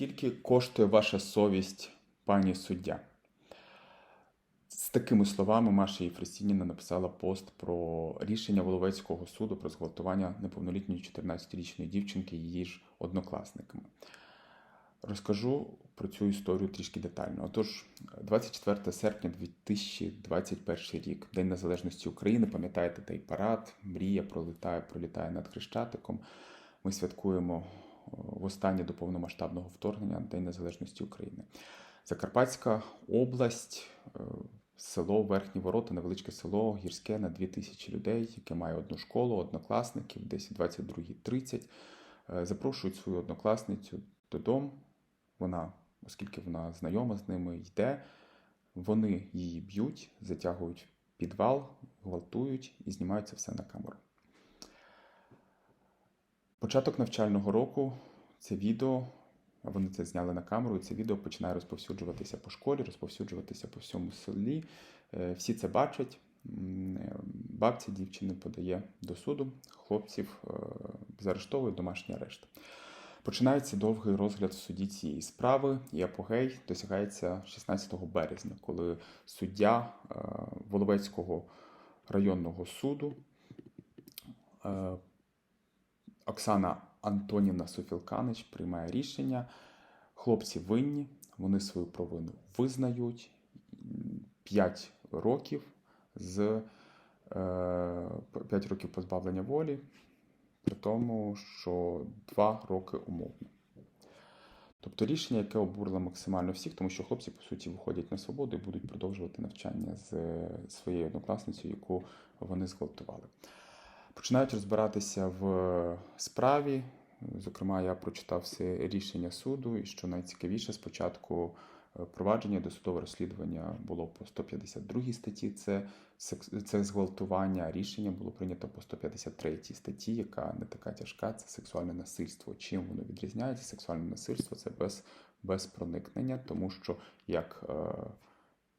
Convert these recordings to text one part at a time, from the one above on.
Скільки коштує ваша совість, пані суддя? З такими словами Маша Єфросініна написала пост про рішення Воловецького суду про зґвалтування неповнолітньої 14-річної дівчинки її ж однокласниками. Розкажу про цю історію трішки детально. Отож, 24 серпня 2021 рік, День Незалежності України, пам'ятаєте той парад, мрія пролітає, пролітає над Хрещатиком. Ми святкуємо востаннє до повномасштабного вторгнення День Незалежності України. Закарпатська область, е, село Верхні Ворота, невеличке село, гірське на 2000 людей, яке має одну школу, однокласників, десь 22-30. Е, Запрошують свою однокласницю додому. Вона, оскільки вона знайома з ними, йде. Вони її б'ють, затягують підвал, гвалтують і знімають це все на камеру. Початок навчального року це відео, вони це зняли на камеру, і це відео починає розповсюджуватися по школі, розповсюджуватися по всьому селі. Е, Всі це бачать. Е, Бабця дівчини подає до суду, хлопців е, заарештовують домашній арешт. Починається довгий розгляд в суді цієї справи, і апогей досягається 16 березня, коли суддя Воловецького районного суду Оксана Антонівна Софілканич приймає рішення. Хлопці винні, вони свою провину визнають 5 років з 5 років позбавлення волі, при тому, що 2 роки умовно. Тобто рішення, яке обурило максимально всіх, тому що хлопці, по суті, виходять на свободу і будуть продовжувати навчання з е, своєю однокласницею, яку вони зґвалтували. Починають розбиратися в справі. Зокрема, я прочитав все рішення суду, і що найцікавіше, спочатку е, провадження досудове розслідування було по 152 статті, це, це зґвалтування. Рішення було прийнято по 153 статті, яка не така тяжка, це сексуальне насильство. Чим воно відрізняється? Сексуальне насильство це без, без проникнення, тому що як. е,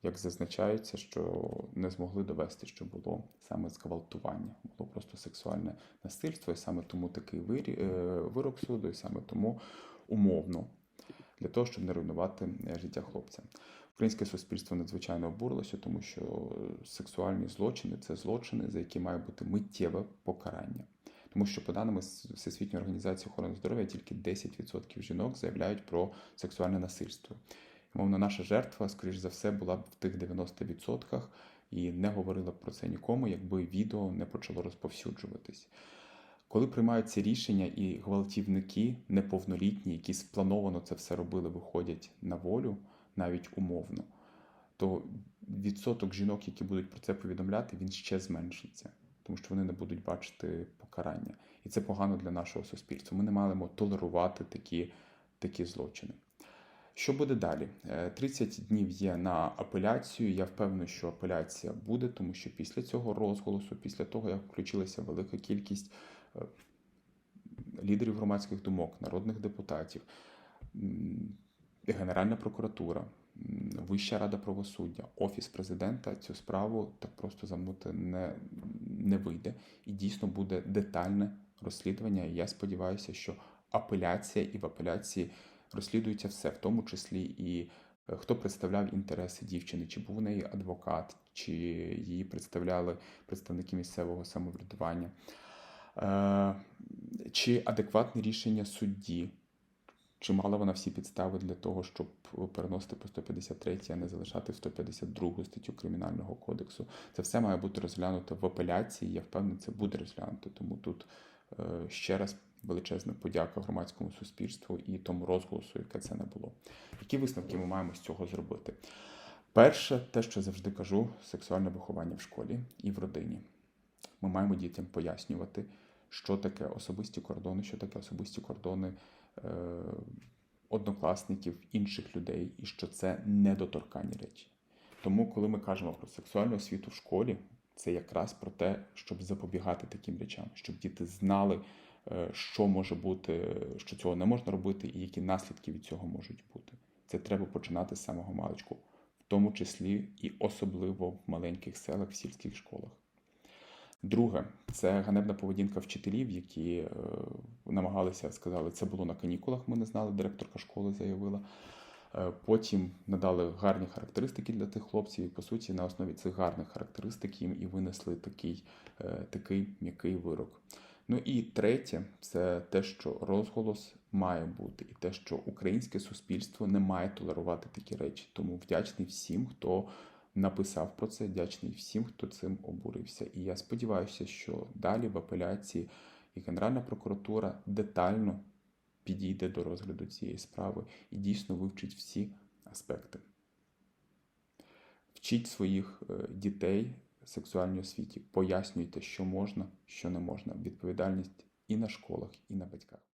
як зазначається, що не змогли довести, що було саме зґвалтування, було просто сексуальне насильство, і саме тому такий е, вирок суду, і саме тому умовно для того, щоб не руйнувати е, життя хлопця. Українське суспільство надзвичайно обурилося, тому що сексуальні злочини це злочини, за які має бути миттєве покарання. Тому що, по даним з Всесвітньої організації охорони здоров'я, тільки 10% жінок заявляють про сексуальне насильство. Мовно, наша жертва, скоріш за все, була б в тих 90% і не говорила б про це нікому, якби відео не почало розповсюджуватись. Коли приймаються рішення і гвалтівники неповнолітні, які сплановано це все робили, виходять на волю, навіть умовно, то відсоток жінок, які будуть про це повідомляти, він ще зменшиться, тому що вони не будуть бачити покарання. І це погано для нашого суспільства. Ми не маємо толерувати такі, такі злочини. Що буде далі? Е, 30 днів є на апеляцію. Я впевнений, що апеляція буде, тому що після цього розголосу, після того, як включилася велика кількість е, лідерів громадських думок, народних депутатів, Генеральна прокуратура, Вища рада правосуддя, Офіс президента цю справу так просто замнути не, не вийде. І дійсно буде детальне розслідування. І я сподіваюся, що апеляція і в апеляції розслідується все, в тому числі і е, хто представляв інтереси дівчини, чи був у неї адвокат, чи її представляли представники місцевого самоврядування, Е, чи адекватне рішення судді, чи мала вона всі підстави для того, щоб переносити по 153, а не залишати 152 статтю Кримінального кодексу. Це все має бути розглянуто в апеляції. Я впевнений, це буде розглянуто. Тому тут ще раз величезна подяка громадському суспільству і тому розголосу, яке це не було. Які висновки ми маємо з цього зробити? Перше, те, що завжди кажу, сексуальне виховання в школі і в родині. Ми маємо дітям пояснювати, що таке особисті кордони, що таке особисті кордони е, однокласників, інших людей, і що це недоторкані речі. Тому, коли ми кажемо про сексуальну освіту в школі, це якраз про те, щоб запобігати таким речам, щоб діти знали, е, що може бути, що цього не можна робити, і які наслідки від цього можуть бути. Це треба починати з самого маличку, в тому числі і особливо в маленьких селах, в сільських школах. Друге, це ганебна поведінка вчителів, які е, намагалися сказали, це було на канікулах. Ми не знали. Директорка школи заявила. Е, Потім надали гарні характеристики для тих хлопців, і по суті на основі цих гарних характеристик їм і винесли такий, е, такий м'який вирок. Ну і третє, це те, що розголос має бути, і те, що українське суспільство не має толерувати такі речі. Тому вдячний всім, хто написав про це, вдячний всім, хто цим обурився. І я сподіваюся, що далі в апеляції і Генеральна прокуратура детально підійде до розгляду цієї справи і дійсно вивчить всі аспекти. Вчіть своїх е, дітей сексуальній освіті, пояснюйте, що можна, що не можна. Відповідальність і на школах, і на батьках.